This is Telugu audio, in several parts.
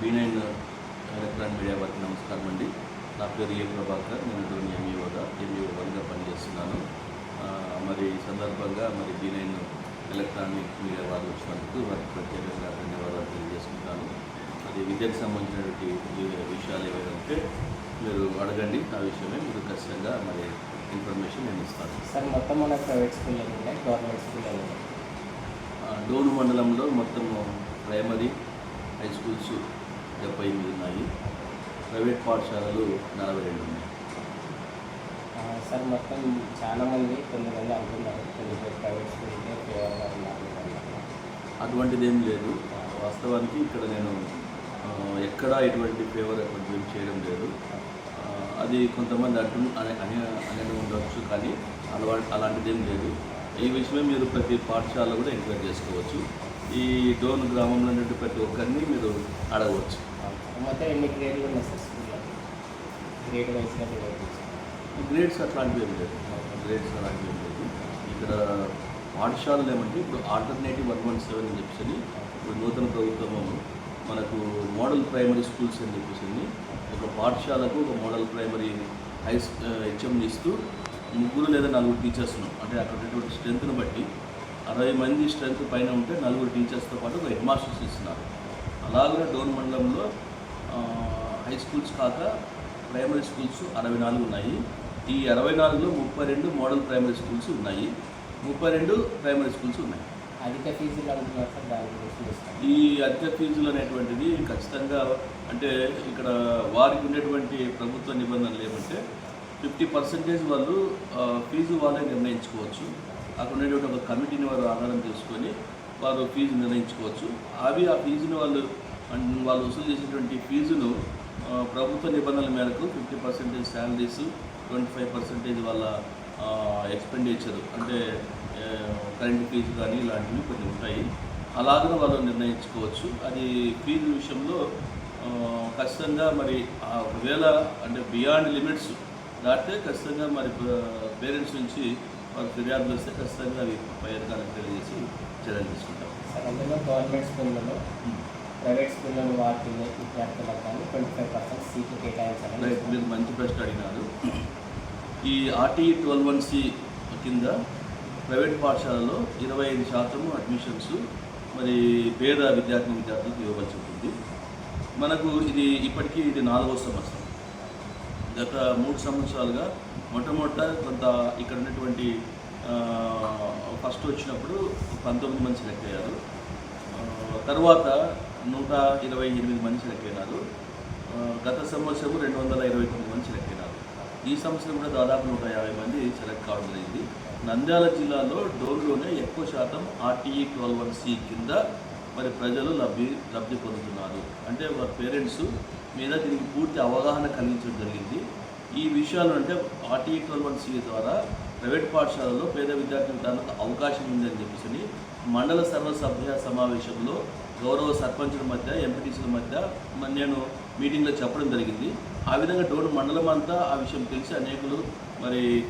బీ నైన్ ఎలక్ట్రానిక్ మీడియా వారికి నమస్కారం అండి. నా పేరు ఏ ప్రభాకర్ నేను డ్రోన్ ఎంఈఓగా ఎంఈఓ వన్గా పనిచేస్తున్నాను మరి ఈ సందర్భంగా మరి బీ నైన్ ఎలక్ట్రానిక్ మీడియా వారు వచ్చినందుకు వారికి ప్రత్యేకంగా ధన్యవాదాలు తెలియజేసుకుంటాను. అది విద్యకు సంబంధించినటువంటి విషయాలు ఏవైనా ఉంటే మీరు అడగండి. ఆ విషయమే మీరు ఖచ్చితంగా మరి ఇన్ఫర్మేషన్ నేను ఇస్తాను. సార్ మొత్తం మన ప్రైవేట్ స్కూల్లో ఉన్నాయి గవర్నమెంట్ ఆ, డోను మండలంలో మొత్తం ప్రైమరీ హై స్కూల్స్ డెబ్బై ఎనిమిది ఉన్నాయి. ప్రైవేట్ పాఠశాలలు నలభై రెండు ఉన్నాయి. సార్ మొత్తం చాలా మంది కొంతమంది అంటున్నారు కొన్ని ప్రైవేట్ స్కూల్కే ఫేవర్గా ఉన్నారు అన్నారు. అటువంటిది ఏం లేదు. వాస్తవానికి ఇక్కడ నేను ఎక్కడా ఎటువంటి ఫేవర్ అటువంటి ఏం చేయడం లేదు. అది కొంతమంది అంటు అని అని అనేది ఉండవచ్చు కానీ అలవా అలాంటిది ఏం లేదు. ఈ విషయమే మీరు ప్రతి పాఠశాల కూడా ఎంక్వైరీ చేసుకోవచ్చు. ఈ డోన్ గ్రామంలో ఉన్నటువంటి ప్రతి ఒక్కరిని మీరు అడగవచ్చు. మొత్తం ఎన్ని గ్రేడ్లు ఉన్నాయి సార్ గ్రేడ్ గ్రేడ్స్ అట్లాంటివి ఏం లేదు గ్రేడ్స్ అలాంటివి ఏం లేదు ఇక్కడ పాఠశాలలు ఏమంటే ఇప్పుడు ఆల్టర్నేటివ్ వన్ వన్ సెవెన్ అని చెప్పేసి ఇప్పుడు నూతన ప్రభుత్వము మనకు మోడల్ ప్రైమరీ స్కూల్స్ అని చెప్పేసి ఒక పాఠశాలకు ఒక మోడల్ ప్రైమరీ హై హెచ్ఎంని ఇస్తూ ముగ్గురు లేదా నలుగురు టీచర్స్ను అంటే అక్కడ స్ట్రెంత్ను బట్టి అరవై మంది స్ట్రెంత్ పైన ఉంటే నలుగురు టీచర్స్తో పాటు ఒక హెడ్ మాస్టర్స్ ఇస్తున్నారు. అలాగే డోన్ మండలంలో హై స్కూల్స్ కాక ప్రైమరీ స్కూల్స్ అరవై నాలుగు ఉన్నాయి. ఈ అరవై నాలుగులో ముప్పై రెండు మోడల్ ప్రైమరీ స్కూల్స్ ఉన్నాయి. ముప్పై రెండు ప్రైమరీ స్కూల్స్ ఉన్నాయి. అధిక ఫీజులు ఈ అద్దె ఫీజులు అనేటువంటిది ఖచ్చితంగా అంటే ఇక్కడ వారికి ఉండేటువంటి ప్రభుత్వ నిబంధనలు ఏమంటే ఫిఫ్టీ పర్సెంటేజ్ వాళ్ళు ఫీజు వాళ్ళే నిర్ణయించుకోవచ్చు. అక్కడ ఉండేటువంటి ఒక కమిటీని వారు ఆధారం చేసుకొని వారు ఫీజు నిర్ణయించుకోవచ్చు. అవి ఆ ఫీజుని వాళ్ళు వాళ్ళు వసూలు చేసేటువంటి ఫీజును ప్రభుత్వ నిబంధనల మేరకు fifty percentage salaries twenty five percentage వాళ్ళ ఎక్స్పెండిచర్ అంటే కరెంట్ ఫీజు కానీ ఇలాంటివి కొన్ని ఉంటాయి. అలాగే వాళ్ళు నిర్ణయించుకోవచ్చు. అది ఫీజు విషయంలో ఖచ్చితంగా మరి ఆ ఒకవేళ అంటే బియాండ్ లిమిట్స్ దాటితే ఖచ్చితంగా మరి పేరెంట్స్ నుంచి వారు ఫిర్యాదులు వస్తే ఖచ్చితంగా అవి పై అధికారులకు తెలియజేసి చర్యలు తీసుకుంటాం. సార్ అందులో గవర్నమెంట్ స్కూళ్ళలో ప్రైవేట్ స్కూళ్ళలో వాడుతున్న విద్యార్థులకు కానీ ట్వంటీ ఫైవ్ పర్సెంట్ సీట్లు కేటాయించాలని రైట్ మీరు మంచి ప్రశ్న అడిగినారు. ఈ ఆర్టీ ట్వెల్వ్ వన్ సి కింద ప్రైవేట్ పాఠశాలలో ఇరవై ఐదు శాతం అడ్మిషన్స్ మరి పేద విద్యార్థి విద్యార్థులకు ఇవ్వవలసి ఉంటుంది. మనకు ఇది ఇప్పటికీ ఇది నాలుగో సంవత్సరం. గత మూడు సంవత్సరాలుగా మొట్టమొదట కొంత ఇక్కడ ఉన్నటువంటి ఫస్ట్ వచ్చినప్పుడు పంతొమ్మిది మంది సెలెక్ట్ అయ్యారు. తర్వాత నూట ఇరవై ఎనిమిది మంది సెలెక్ట్ అయినారు. గత సంవత్సరం రెండు వందల ఇరవై తొమ్మిది మంది సెలెక్ట్ అయినారు. ఈ సంవత్సరం కూడా దాదాపు నూట యాభై మంది సెలెక్ట్ కావడం జరిగింది. నంద్యాల జిల్లాలో డోర్లోనే ఎక్కువ శాతం ఆర్టీఈ ట్వెల్వ్ వన్ సి కింద మరి ప్రజలు లబ్ధి లబ్ధి పొందుతున్నారు. అంటే వారి పేరెంట్స్ మీద దీనికి పూర్తి అవగాహన కలిగించడం జరిగింది. ఈ విషయాలు అంటే ఆర్టీఈ ట్వెల్వ్ వన్ సి ద్వారా ప్రైవేట్ పాఠశాలలో పేద విద్యార్థి విధానాలకు అవకాశం ఉందని చెప్పేసి మండల సర్వసభ్య సమావేశంలో గౌరవ సర్పంచుల మధ్య ఎంపీటీసీల మధ్య మ- నేను మీటింగ్లో చెప్పడం జరిగింది. ఆ విధంగా డోన్ మండలం అంతా ఆ విషయం తెలిసి అనేకులు మరి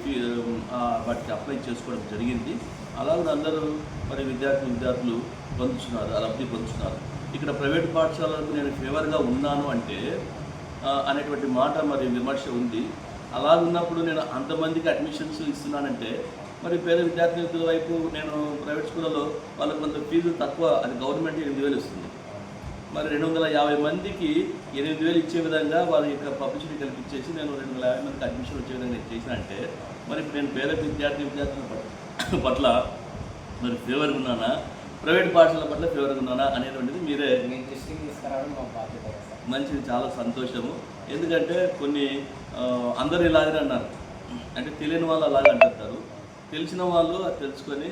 వాటికి అప్లై చేసుకోవడం జరిగింది. అలాగే అందరూ మరి విద్యార్థి విద్యార్థులు పొందుతున్నారు లబ్ధి పొందుతున్నారు ఇక్కడ ప్రైవేట్ పాఠశాలకు నేను ఫేవర్గా ఉన్నాను అంటే అనేటువంటి మాట మరి విమర్శ ఉంది. అలా ఉన్నప్పుడు నేను అంతమందికి అడ్మిషన్స్ ఇస్తున్నానంటే మరి పేద విద్యార్థుల వైపు నేను ప్రైవేట్ స్కూళ్ళలో వాళ్ళకి కొంత ఫీజు తక్కువ అది గవర్నమెంట్ ఎనిమిది వేలు ఇస్తుంది మరి రెండు వందల యాభై మందికి ఎనిమిది వేలు ఇచ్చే విధంగా వాళ్ళ యొక్క పబ్లిసిటీ కల్పించేసి నేను రెండు వందల యాభై మందికి అడ్మిషన్ వచ్చే విధంగా నేను చేసిన అంటే మరి నేను పేద విద్యార్థి విద్యార్థుల పట్ల- మరి ఫేవర్గా ఉన్నానా? ప్రైవేట్ పాఠశాల పట్ల ఫేవర్గా ఉన్నానా అనేటువంటిది మీరే మంచిది చాలా సంతోషము. ఎందుకంటే కొన్ని అందరు ఇలాగనే అన్నారు. అంటే తెలియని వాళ్ళు అలాగే అంటారు తెలిసిన వాళ్ళు అది తెలుసుకొని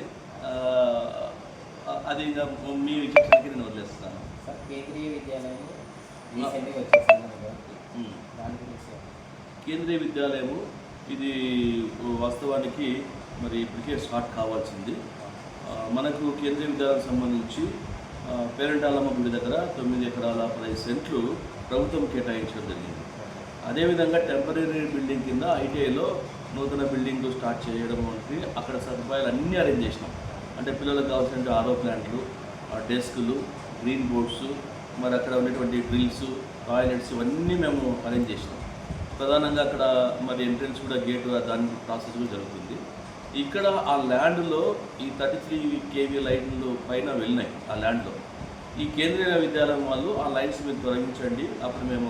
అది ఇంకా మీ విచక్షణకి నేను వదిలేస్తున్నాను సార్ కేంద్రీయ విద్యాలయం రీసెంట్గా వచ్చేసింది మనకి. ఉమ్. దాని గురించి. కేంద్రీయ విద్యాలయము ఇది వాస్తవానికి మరి ఇప్పటికే స్టార్ట్ కావాల్సింది. మనకు కేంద్రీయ విద్యాలయం సంబంధించి పేరంటాలమ్మ గుడి దగ్గర తొమ్మిది ఎకరాల పదహైదు సెంట్లు ప్రభుత్వం కేటాయించడం జరిగింది. అదేవిధంగా టెంపరీ బిల్డింగ్ కింద ఐటీఐలో నూతన బిల్డింగ్ స్టార్ట్ చేయడం వంటి అక్కడ సదుపాయాలు అన్నీ అరేంజ్ చేసినాం. అంటే పిల్లలకు కావాల్సిన ఆరో ప్లాంట్లు డెస్కులు గ్రీన్ బోర్డ్స్ మరి అక్కడ ఉన్నటువంటి డ్రిల్స్ టాయిలెట్స్ ఇవన్నీ మేము అరేంజ్ చేసినాం. ప్రధానంగా అక్కడ మరి ఎంట్రన్స్ కూడా గేట్ దాని ప్రాసెస్ కూడా జరుగుతుంది. ఇక్కడ ఆ ల్యాండ్లో ఈ థర్టీ త్రీ కేవీ లైన్లు పైన వెళ్ళినాయి ఆ ల్యాండ్లో. ఈ కేంద్రీయ విద్యాలయం వాళ్ళు ఆ లైన్స్ మీరు తొలగించండి అప్పుడు మేము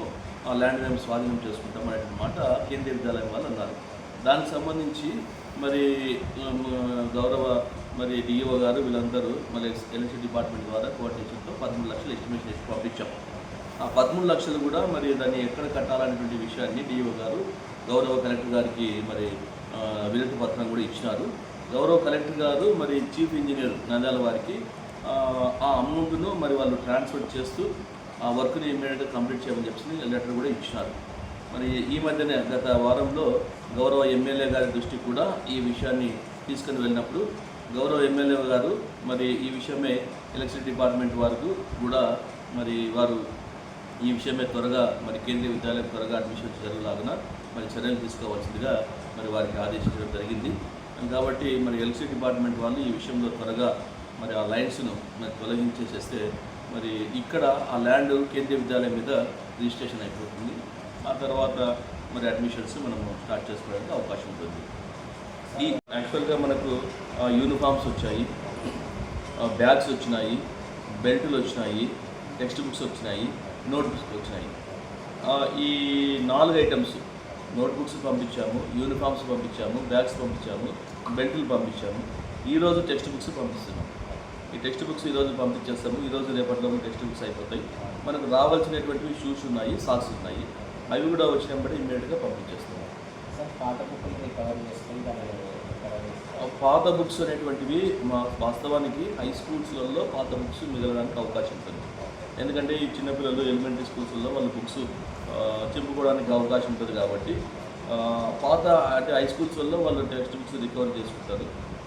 ఆ ల్యాండ్ మేము స్వాధీనం చేసుకుంటాం అనే మాట కేంద్రీయ విద్యాలయం వాళ్ళు అన్నారు. దానికి సంబంధించి మరి గౌరవ మరి డిఈఓ గారు వీళ్ళందరూ మళ్ళీ ఎలక్ట్రిసిటీ డిపార్ట్మెంట్ ద్వారా కోఆర్డినేషన్తో పదమూడు లక్షలు ఎస్టిమేషన్ చేసి పంపించాం. ఆ పదమూడు లక్షలు కూడా మరి దాన్ని ఎక్కడ కట్టాలనేటువంటి విషయాన్ని డిఓ గారు గౌరవ కలెక్టర్ గారికి మరి వినతి పత్రం కూడా ఇచ్చినారు. గౌరవ కలెక్టర్ గారు మరి చీఫ్ ఇంజనీర్ నంద్యాల వారికి ఆ, ఆ అమౌంట్ను మరి వాళ్ళు ట్రాన్స్ఫర్ చేస్తూ ఆ వర్క్ని ఇమ్మీడియట్గా కంప్లీట్ చేయమని చెప్పి లెటర్ కూడా ఇచ్చినారు. మరి ఈ మధ్యనే గత వారంలో గౌరవ ఎమ్మెల్యే గారి దృష్టికి కూడా ఈ విషయాన్ని తీసుకుని వెళ్ళినప్పుడు గౌరవ ఎమ్మెల్యే గారు మరి ఈ విషయమే ఎలక్ట్రిసిటీ డిపార్ట్మెంట్ వారికి కూడా మరి వారు ఈ విషయమే త్వరగా మరి కేంద్రీయ విద్యాలయం త్వరగా అడ్మిషన్ జరగలాగున మరి చర్యలు తీసుకోవాల్సిందిగా మరి వారికి ఆదేశించడం జరిగింది. కాబట్టి మరి ఎలక్ట్రిసిటీ డిపార్ట్మెంట్ వాళ్ళు ఈ విషయంలో త్వరగా మరి ఆ లైన్స్ను మరి తొలగించేసేస్తే మరి ఇక్కడ ఆ ల్యాండ్ కేంద్రీయ విద్యాలయం మీద రిజిస్ట్రేషన్ అయిపోతుంది. ఆ తర్వాత మరి అడ్మిషన్స్ మనము స్టార్ట్ చేసుకోవడానికి అవకాశం ఉంటుంది. ఈ యాక్చువల్గా మనకు యూనిఫామ్స్ వచ్చాయి. బ్యాగ్స్ వచ్చినాయి బెల్టులు వచ్చినాయి టెక్స్ట్ బుక్స్ వచ్చినాయి నోట్ బుక్స్ వచ్చినాయి ఈ నాలుగు ఐటమ్స్ నోట్బుక్స్ పంపించాము యూనిఫామ్స్ పంపించాము బ్యాగ్స్ పంపించాము బెల్టులు పంపించాము. ఈరోజు టెక్స్ట్ బుక్స్ పంపిస్తున్నాం. ఈ టెక్స్ట్ బుక్స్ ఈరోజు పంపించేస్తాము. ఈరోజు రేపటిలో టెక్స్ట్ బుక్స్ అయిపోతాయి. మనకు రావాల్సినటువంటివి షూస్ ఉన్నాయి సాక్స్ ఉన్నాయి. అవి కూడా వచ్చినప్పుడు ఇమ్మీడియట్గా పంపించేస్తాము. సార్ పాత బుక్కులు రికవర్ చేసుకుని పాత బుక్స్ అనేటువంటివి మా వాస్తవానికి హై స్కూల్స్లలో పాత బుక్స్ మిగలడానికి అవకాశం ఉంటుంది. ఎందుకంటే ఈ చిన్నపిల్లలు ఎలిమెంటరీ స్కూల్స్లో వాళ్ళ బుక్స్ చెప్పుకోవడానికి అవకాశం ఉంటుంది కాబట్టి పాత అంటే హై స్కూల్స్లో వాళ్ళు టెక్స్ట్ బుక్స్ రికవర్ చేసుకుంటారు.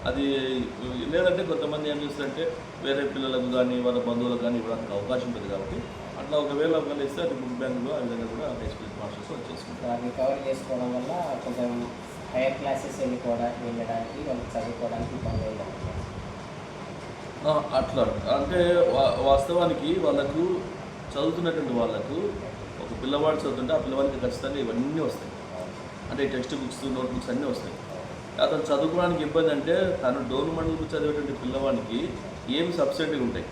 అది లేదంటే కొంతమంది ఏం చేస్తారంటే వేరే పిల్లలకు కానీ వాళ్ళ బంధువులకు కానీ ఇవ్వడానికి అవకాశం ఉంటుంది కాబట్టి అట్లా ఒకవేళ ఒకవేళ ఇస్తే అది బుక్ బ్యాంకులో ఆ విధంగా కూడా హై స్కూల్ మాస్టర్స్ వచ్చేసుకుంటారు రికవర్ చేసుకోవడం వల్ల కొంచెం హైయర్ క్లాసెస్ వెళ్ళిపోవడానికి వెళ్ళడానికి వాళ్ళకి చదువుకోవడానికి ఇబ్బంది అయింది అట్లా. అంటే వా- వాస్తవానికి వాళ్ళకు చదువుతున్నటువంటి వాళ్ళకు ఒక పిల్లవాడు చదువుతుంటే ఆ పిల్లవాడికి ఖచ్చితంగా ఇవన్నీ వస్తాయి. అంటే టెక్స్ట్ బుక్స్ నోట్ బుక్స్ అన్నీ వస్తాయి. అతను చదువుకోవడానికి ఇబ్బంది అంటే తను డోన్ మండలకు చదివేటువంటి పిల్లవాడికి ఏమి సబ్సిడీ ఉంటాయి.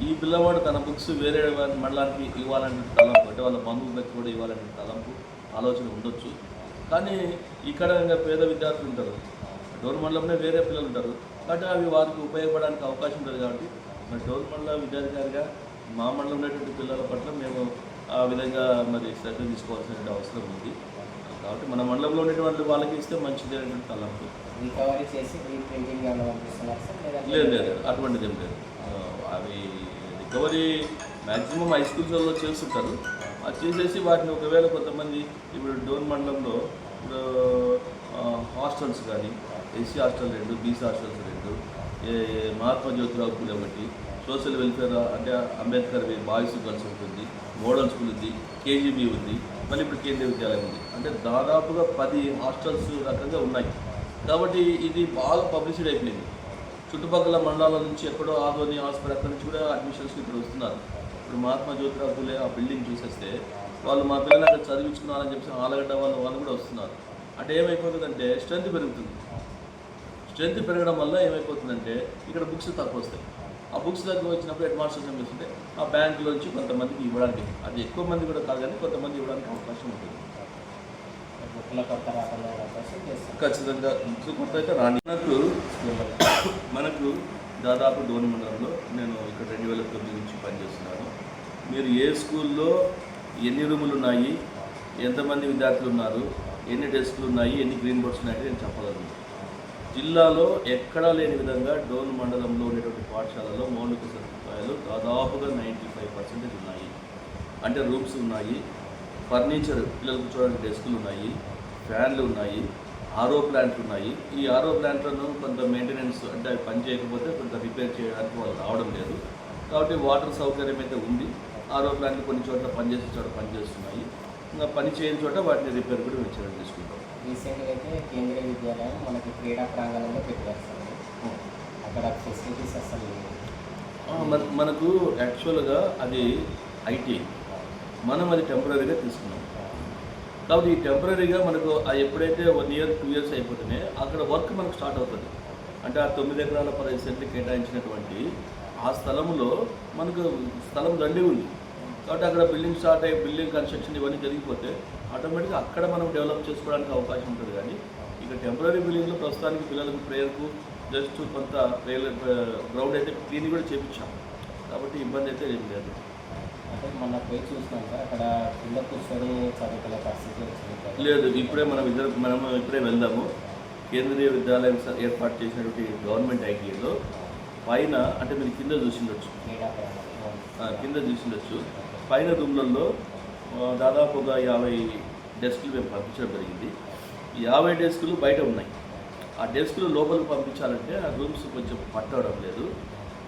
ఈ పిల్లవాడు తన బుక్స్ వేరే మండలానికి ఇవ్వాలంటే తలంపు అంటే వాళ్ళ బంధువులకు కూడా ఇవ్వాలంటే తలంపు ఆలోచన ఉండొచ్చు. కానీ ఇక్కడ ఇంకా పేద విద్యార్థులు ఉంటారు. డోర్ మండలంలో వేరే పిల్లలు ఉంటారు. కాబట్టి అవి వారికి ఉపయోగపడడానికి అవకాశం ఉంటుంది కాబట్టి మరి డోర్ మండల విద్యాధికారిగా మా మండలంలో ఉన్నటువంటి పిల్లల పట్ల మేము ఆ విధంగా మరి శ్రద్ధ తీసుకోవాల్సిన అవసరం ఉంది. కాబట్టి మన మండలంలో ఉన్నటువంటి వాళ్ళకి ఇస్తే మంచిది అనేటువంటి తలంపు లేదు లేదు అటువంటిది ఏం లేదు. అవి రికవరీ మ్యాక్సిమం హై స్కూల్స్లో చేస్తుంటారు. అది చేసేసి వాటిని ఒకవేళ కొంతమంది ఇప్పుడు డోన్ మండలంలో ఇప్పుడు హాస్టల్స్ కానీ ఎస్సీ హాస్టల్ రెండు బీసీ హాస్టల్స్ రెండు ఏ మహాత్మా జ్యోతిరావు పూలే ఒకటి సోషల్ వెల్ఫేర్ అంటే అంబేద్కర్ బాయ్స్ గర్ల్స్ ఉంటుంది మోడల్ స్కూల్ ఉంది కేజీబీ ఉంది మళ్ళీ ఇప్పుడు కేంద్రీయ విద్యాలయం ఉంది. అంటే దాదాపుగా పది హాస్టల్స్ రకంగా ఉన్నాయి. కాబట్టి ఇది బాగా పబ్లిసిటీ అయిపోయింది. చుట్టుపక్కల మండలాల నుంచి ఎక్కడో ఆదోని హాస్పిటల్ అక్కడి నుంచి కూడా అడ్మిషన్స్ ఇప్పుడు వస్తున్నారు. ఇప్పుడు మహాత్మా జ్యోతిరావు పూలే ఆ బిల్డింగ్ చూసేస్తే వాళ్ళు మా పిల్లలు అక్కడ చదివించుకున్నారని చెప్పి ఆలగడ్డ వాళ్ళు వాళ్ళు కూడా వస్తున్నారు. అంటే ఏమైపోతుందంటే స్ట్రెంత్ పెరుగుతుంది. స్ట్రెంత్ పెరగడం వల్ల ఏమైపోతుందంటే ఇక్కడ బుక్స్ తక్కువ వస్తాయి. ఆ బుక్స్ తక్కువ వచ్చినప్పుడు హెడ్ ఏం చేస్తుంటే ఆ బ్యాంకులోంచి కొంతమందికి ఇవ్వడానికి అది ఎక్కువ మంది కూడా కాదు కానీ కొంతమంది ఇవ్వడానికి అవకాశం ఉంటుంది. ఖచ్చితంగా బుక్స్ కొత్త అయితే రాని మనకు మనకు దాదాపు ధోని మండలంలో నేను ఇక్కడ రెండు వేల తొమ్మిది నుంచి పనిచేస్తున్నాను. మీరు ఏ స్కూల్లో ఎన్ని రూములు ఉన్నాయి ఎంతమంది విద్యార్థులు ఉన్నారు ఎన్ని డెస్కులు ఉన్నాయి ఎన్ని గ్రీన్ బోర్డ్స్ ఉన్నాయంటే నేను చెప్పగలను. జిల్లాలో ఎక్కడా లేని విధంగా డోన్ మండలంలో ఉండేటువంటి పాఠశాలలో మౌలిక సదుపాయాలు దాదాపుగా నైంటీ ఫైవ్ పర్సెంటేజ్ ఉన్నాయి. అంటే రూమ్స్ ఉన్నాయి ఫర్నిచర్ పిల్లలు కూర్చోడానికి డెస్కులు ఉన్నాయి ఫ్యాన్లు ఉన్నాయి ఆరో ప్లాంట్లు ఉన్నాయి. ఈ ఆరో ప్లాంట్లను కొంత మెయింటెనెన్స్ అంటే అవి పని చేయకపోతే కొంత రిపేర్ చేయడానికి వాళ్ళు రావడం లేదు. కాబట్టి వాటర్ సౌకర్యం అయితే ఉంది. ఆరో కొన్ని చోట్ల పనిచేసే చోట పనిచేస్తున్నాయి. ఇంకా పని చేయని చోట వాటిని రిపేర్ కూడా మేము చర్యలు తీసుకుంటాం. రీసెంట్గా అయితే కేంద్రీయ విద్యాలయం మనకి క్రీడా ప్రాంగణంలో పెట్టారు అక్కడ ఫెసిలిటీస్ అసలు మన మనకు యాక్చువల్గా అది ఐటీ. మనం అది టెంపరీగా తీసుకున్నాం. కాబట్టి ఈ టెంపరీగా మనకు ఎప్పుడైతే వన్ ఇయర్ టూ ఇయర్స్ అయిపోతేనే అక్కడ వర్క్ మనకు స్టార్ట్ అవుతుంది. అంటే ఆ తొమ్మిది ఎకరాల పది సెంట్లు కేటాయించినటువంటి ఆ స్థలంలో మనకు స్థలం దండి ఉంది. కాబట్టి అక్కడ బిల్డింగ్ స్టార్ట్ అయ్యి బిల్డింగ్ కన్స్ట్రక్షన్ ఇవన్నీ జరిగిపోతే ఆటోమేటిక్గా అక్కడ మనం డెవలప్ చేసుకోవడానికి అవకాశం ఉంటుంది. కానీ ఇక టెంపరీ బిల్డింగ్లో ప్రస్తుతానికి పిల్లలకు ప్రేయర్కు జస్ట్ కొంత ప్రేయర్ గ్రౌండ్ అయితే క్లీన్ కూడా చేపించాం. కాబట్టి ఇబ్బంది అయితే ఏం లేదు. అంటే మొన్న పోయి చూసినాం అక్కడ కింద కూర్చొని చదువుకునే పరిస్థితి వచ్చింది. లేదు ఇప్పుడే మనం ఇద్దరు మనం ఇప్పుడే వెళ్దాము. కేంద్రీయ విద్యాలయం ఏర్పాటు చేసినటువంటి గవర్నమెంట్ ఐటీలో పైన అంటే మీరు కింద చూసిండొచ్చు. కింద చూసిండొచ్చు. పైన రూమ్లలో దాదాపు ఒక యాభై డెస్క్లు మేము పంపించడం జరిగింది. యాభై డెస్కులు బయట ఉన్నాయి. ఆ డెస్క్లు లోపలికి పంపించాలంటే ఆ రూమ్స్ కొంచెం పట్టవడం లేదు.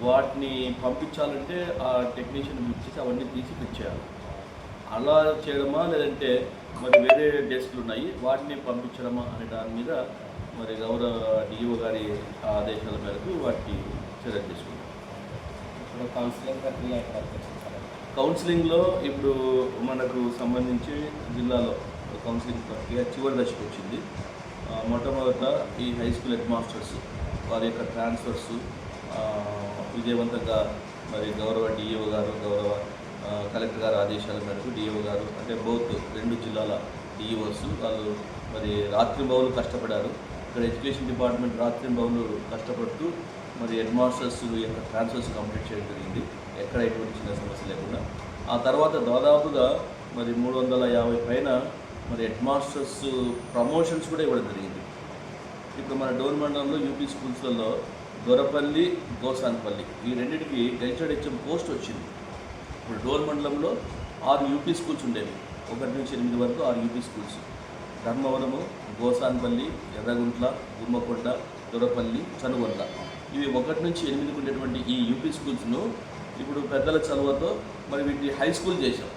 వాటిని పంపించాలంటే ఆ టెక్నీషియన్ పిలిచేసి అవన్నీ తీసి ఫిట్ అలా చేయడమా లేదంటే మరి వేరే డెస్క్లు ఉన్నాయి. వాటిని పంపించడమా అనే దాని మీద మరి గౌరవ డిఓ గారి ఆదేశాల మేరకు వాటికి చర్యలు తీసుకుంటాం ఇప్పుడు కౌన్సిలింగ్ ప్రక్రియ కౌన్సిలింగ్లో ఇప్పుడు మనకు సంబంధించి జిల్లాలో కౌన్సిలింగ్ ప్రక్రియ చివరి దశకు వచ్చింది మొట్టమొదట ఈ హై స్కూల్ హెడ్ మాస్టర్స్ వారి యొక్క ట్రాన్స్ఫర్స్ విజయవంతంగా మరి గౌరవ డిఈఓ గారు గౌరవ కలెక్టర్ గారి ఆదేశాల మేరకు డిఈఓ గారు అంటే బౌత్ రెండు జిల్లాల డిఈఓస్ వాళ్ళు మరి రాత్రి బౌలు కష్టపడారు. ఇక్కడ ఎడ్యుకేషన్ డిపార్ట్మెంట్ రాత్రి బౌలు కష్టపడుతూ మరి హెడ్ మాస్టర్స్ యొక్క ట్రాన్స్ఫర్స్ కంప్లీట్ చేయడం జరిగింది. ఎక్కడ ఎటువంటి చిన్న సమస్య లేకుండా. ఆ తర్వాత దాదాపుగా మరి మూడు వందల యాభై పైన మరి హెడ్ మాస్టర్స్ ప్రమోషన్స్ కూడా ఇవ్వడం జరిగింది. ఇప్పుడు మన డోన్ మండలంలో యూపీ స్కూల్స్లలో దొరపల్లి గోసాన్పల్లి ఈ రెండింటికి గెలిచాడు హెచ్ఎం పోస్ట్ వచ్చింది. ఇప్పుడు డోన్ మండలంలో ఆరు యూపీ స్కూల్స్ ఉండేవి. ఒకటి నుంచి ఎనిమిది వరకు ఆరు యూపీ స్కూల్స్. ధర్మవరము గోసాన్పల్లి ఎర్రగుంట్ల గుమ్మకొండ దొరపల్లి చనుగొండ. ఇవి ఒకటి నుంచి ఎనిమిదికి ఉండేటువంటి ఈ యూపీ స్కూల్స్ను ఇప్పుడు పెద్దల చదువుతో మరి వీటిని హై స్కూల్ చేశాం.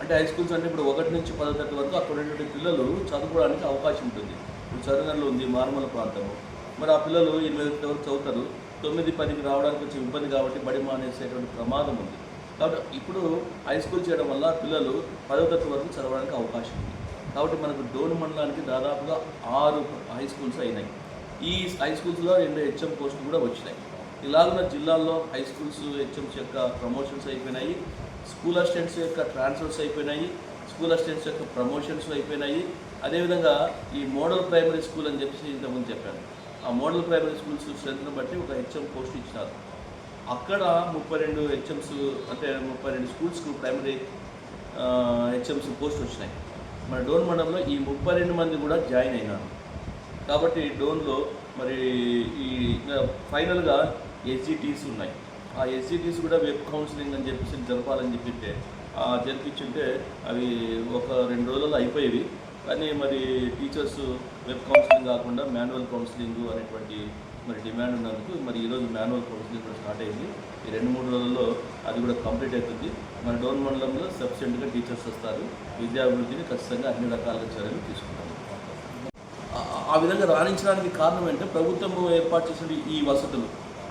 అంటే హై స్కూల్స్ అంటే ఇప్పుడు ఒకటి నుంచి పదో తరగతి వరకు అక్కడ ఉన్నటువంటి పిల్లలు చదువుకోవడానికి అవకాశం ఉంటుంది. ఇప్పుడు చదువునలో ఉంది మార్మల ప్రాంతము. మరి ఆ పిల్లలు ఎనిమిది తరగతి వరకు చదువుతారు. తొమ్మిది పదికి రావడానికి కొంచెం ఇబ్బంది కాబట్టి బడి మానేసేటువంటి ప్రమాదం ఉంది. కాబట్టి ఇప్పుడు హై స్కూల్ చేయడం వల్ల పిల్లలు పదో తరగతి వరకు చదవడానికి అవకాశం ఉంది. కాబట్టి మనకు డోన్ మండలానికి దాదాపుగా ఆరు హై స్కూల్స్ అయినాయి. ఈ హై స్కూల్స్లో రెండు హెచ్ఎం పోస్టులు కూడా వచ్చినాయి. ఇలాగున్న జిల్లాల్లో హై స్కూల్స్ హెచ్ఎంస్ యొక్క ప్రమోషన్స్ అయిపోయినాయి. స్కూల్ అసిస్టెంట్స్ యొక్క ట్రాన్స్ఫర్స్ అయిపోయినాయి. స్కూల్ అసిస్టెంట్స్ యొక్క ప్రమోషన్స్ అయిపోయినాయి. అదేవిధంగా ఈ మోడల్ ప్రైమరీ స్కూల్ అని చెప్పేసి ఇంతకుముందు చెప్పాను. ఆ మోడల్ ప్రైమరీ స్కూల్స్ స్ట్రెంత్ను బట్టి ఒక హెచ్ఎం పోస్ట్ ఇచ్చినారు. అక్కడ ముప్పై రెండు హెచ్ఎంస్ అంటే ముప్పై రెండు స్కూల్స్కు ప్రైమరీ హెచ్ఎంస్ పోస్ట్ వచ్చినాయి. మన డోన్ మండలంలో ఈ ముప్పై రెండు మంది కూడా జాయిన్ అయినారు. కాబట్టి డోన్లో మరి ఈ ఫైనల్గా ఎస్జిటీస్ ఉన్నాయి. ఆ ఎస్జిటీస్ కూడా వెబ్ కౌన్సిలింగ్ అని చెప్పేసి జరపాలని చెప్పింటే జరిపించుంటే అవి ఒక రెండు రోజుల్లో అయిపోయేవి. కానీ మరి టీచర్స్ వెబ్ కౌన్సిలింగ్ కాకుండా మాన్యువల్ కౌన్సిలింగ్ అనేటువంటి మరి డిమాండ్ ఉన్నందుకు మరి ఈరోజు మాన్యువల్ ప్రొసీజర్ కూడా స్టార్ట్ అయింది. ఈ రెండు మూడు రోజుల్లో అది కూడా కంప్లీట్ అవుతుంది. మన డోన్ మండలంలో సఫిషియెంట్గా టీచర్స్ వస్తారు. విద్యాభివృద్ధిని ఖచ్చితంగా అన్ని రకాల చర్యలు తీసుకుంటారు. ఆ- విధంగా రాణించడానికి కారణం ఏంటంటే ప్రభుత్వం ఏర్పాటు చేసిన ఈ వసతులు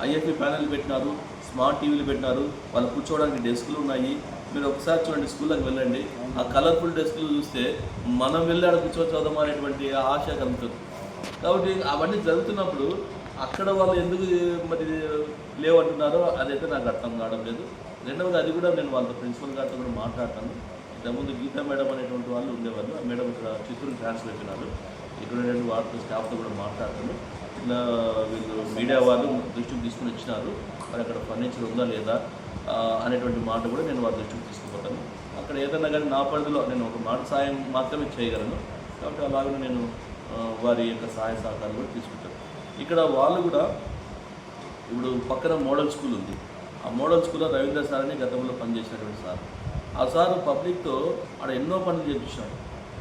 ఐఎఫ్ఈ ప్యానెల్ పెట్టినారు స్మార్ట్ టీవీలు పెట్టినారు వాళ్ళు కూర్చోవడానికి డెస్క్లు ఉన్నాయి. మీరు ఒకసారి చూడండి స్కూల్కి వెళ్ళండి. ఆ కలర్ఫుల్ డెస్క్లు చూస్తే మనం వెళ్ళాడు ఆడ చదవమనేటువంటి అనేటువంటి ఆశ కలుగుతుంది కాబట్టి అవన్నీ జరుగుతున్నప్పుడు అక్కడ వాళ్ళు ఎందుకు మరి లేవంటున్నారో అదైతే నాకు అర్థం కావడం లేదు. రెండవది అది కూడా నేను వాళ్ళ ప్రిన్సిపల్ గారితో కూడా మాట్లాడతాను. ఇంతకుముందు గీతా మేడం అనేటువంటి వాళ్ళు ఉండేవాళ్ళు. ఆ మేడం ఇక్కడ చిత్తూరు ట్రాన్స్ఫర్ అయిపోయినారు. ఇక్కడ రెండు వాళ్ళతో స్టాఫ్తో కూడా మాట్లాడతాను ఇలా వీళ్ళు మీడియా వాళ్ళు దృష్టికి తీసుకుని వచ్చినారు. మరి అక్కడ ఫర్నిచర్ ఉందా లేదా అనేటువంటి మాట కూడా నేను వాళ్ళ దృష్టికి తీసుకుపోతాను. అక్కడ ఏదైనా కానీ నా పరిధిలో నేను ఒక మాట సాయం మాత్రమే చేయగలను. కాబట్టి అలాగే నేను వారి యొక్క సహాయ సహకారాలు కూడా తీసుకుంటాను. ఇక్కడ వాళ్ళు కూడా ఇప్పుడు పక్కన మోడల్ స్కూల్ ఉంది. ఆ మోడల్ స్కూల్లో రవీంద్ర సార్ అని గతంలో పనిచేసినటువంటి సార్. ఆ సార్ పబ్లిక్తో ఆడ ఎన్నో పనులు చేపించాడు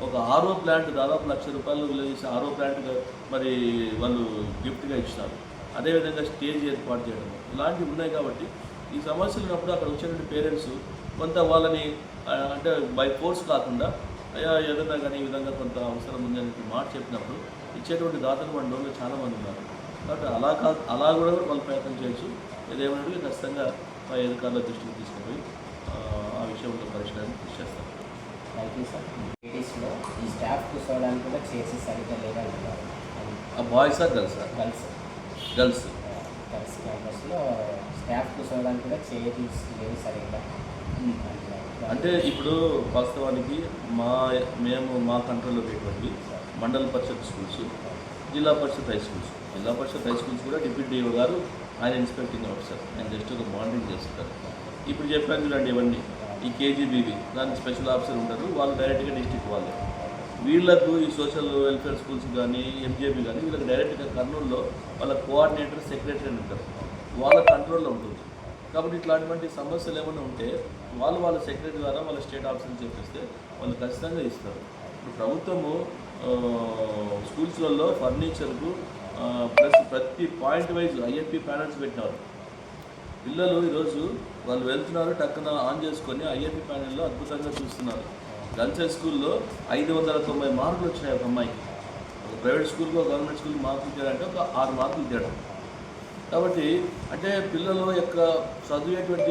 ఒక ఆరో ప్లాంట్ దాదాపు లక్ష రూపాయలు చేసి ఆరో ప్లాంట్ మరి వాళ్ళు గిఫ్ట్గా ఇచ్చినారు అదేవిధంగా స్టేజ్ ఏర్పాటు చేయడం. ఇలాంటివి ఉన్నాయి కాబట్టి ఈ సమస్యలు ఉన్నప్పుడు అక్కడ వచ్చేటువంటి పేరెంట్స్ కొంత వాళ్ళని అంటే బై ఫోర్స్ కాకుండా అయ్యా ఏదైనా కానీ ఈ విధంగా కొంత అవసరం ఉంది అని మాట చెప్పినప్పుడు ఇచ్చేటువంటి దాతలు మన డోన్లో చాలామంది ఉన్నారు. కాబట్టి అలా కా అలా కూడా వాళ్ళు ప్రయత్నం చేయొచ్చు. ఏదేమైనా ఖచ్చితంగా మా అధికారుల దృష్టికి తీసుకుపోయి ఆ, విషయంలో పరిష్కారం కృషి చేస్తాం. థ్యాంక్ యూ సార్ లేడీస్లో ఈ స్టాఫ్ కూర్చోవడానికి కూడా చేసి సరిగ్గా లేదంటున్నారు. ఆ బాయ్సా గర్ల్సా గర్ల్స్ గర్ల్స్ గర్ల్స్ క్యాంపస్లో స్టాఫ్ కూర్చోవడానికి కూడా చేసి లేదు సరిగ్గా. అంటే ఇప్పుడు వాస్తవానికి మా మేము మా కంట్రోల్లో ఉండేటువంటి మండల పరిషత్ స్కూల్స్ జిల్లా Parishad high schools. Zilla Parishad high schools కూడా డిప్యూటీ డిఓ గారు ఆయన ఇన్స్పెక్టింగ్ ఆఫీసర్. ఆయన జస్ట్ ఒక మానిటరింగ్ చేస్తారు ఇప్పుడు చెప్పాను చూడండి ఇవన్నీ. ఈ కేజీబీవి దానికి స్పెషల్ ఆఫీసర్ ఉంటారు. వాళ్ళు డైరెక్ట్గా డిస్టిక్ వాళ్ళే. వీళ్ళకు ఈ సోషల్ వెల్ఫేర్ స్కూల్స్ కానీ ఎంజేబీ కానీ వీళ్ళకి డైరెక్ట్గా కర్నూలులో వాళ్ళ కోఆర్డినేటర్ సెక్రటరీ అని ఉంటారు. వాళ్ళ కంట్రోల్లో ఉంటుంది. కాబట్టి ఇట్లాంటి సమస్యలు ఏమైనా ఉంటే వాళ్ళు వాళ్ళ సెక్రటరీ ద్వారా వాళ్ళ స్టేట్ ఆఫీసర్ చెప్పేస్తే వాళ్ళు ఖచ్చితంగా ఇస్తారు. ఇప్పుడు ప్రభుత్వము స్కూల్స్లలో ఫర్నిచర్కు ప్లస్ ప్రతి పాయింట్ వైజ్ ఐఎఫ్పి ప్యానల్స్ పెట్టినారు. పిల్లలు ఈరోజు వాళ్ళు వెళ్తున్నారు టక్కున ఆన్ చేసుకొని ఐఎఫ్పి ప్యానెల్లో అద్భుతంగా చూస్తున్నారు. గర్ల్స్ హై స్కూల్లో ఐదు వందల తొంభై మార్కులు వచ్చినాయి ఒక అమ్మాయికి. ఒక ప్రైవేట్ స్కూల్కి ఒక గవర్నమెంట్ స్కూల్కి మార్కులు తేడా ఒక ఆరు మార్కులు తేడా కాబట్టి అంటే పిల్లల యొక్క చదివేటువంటి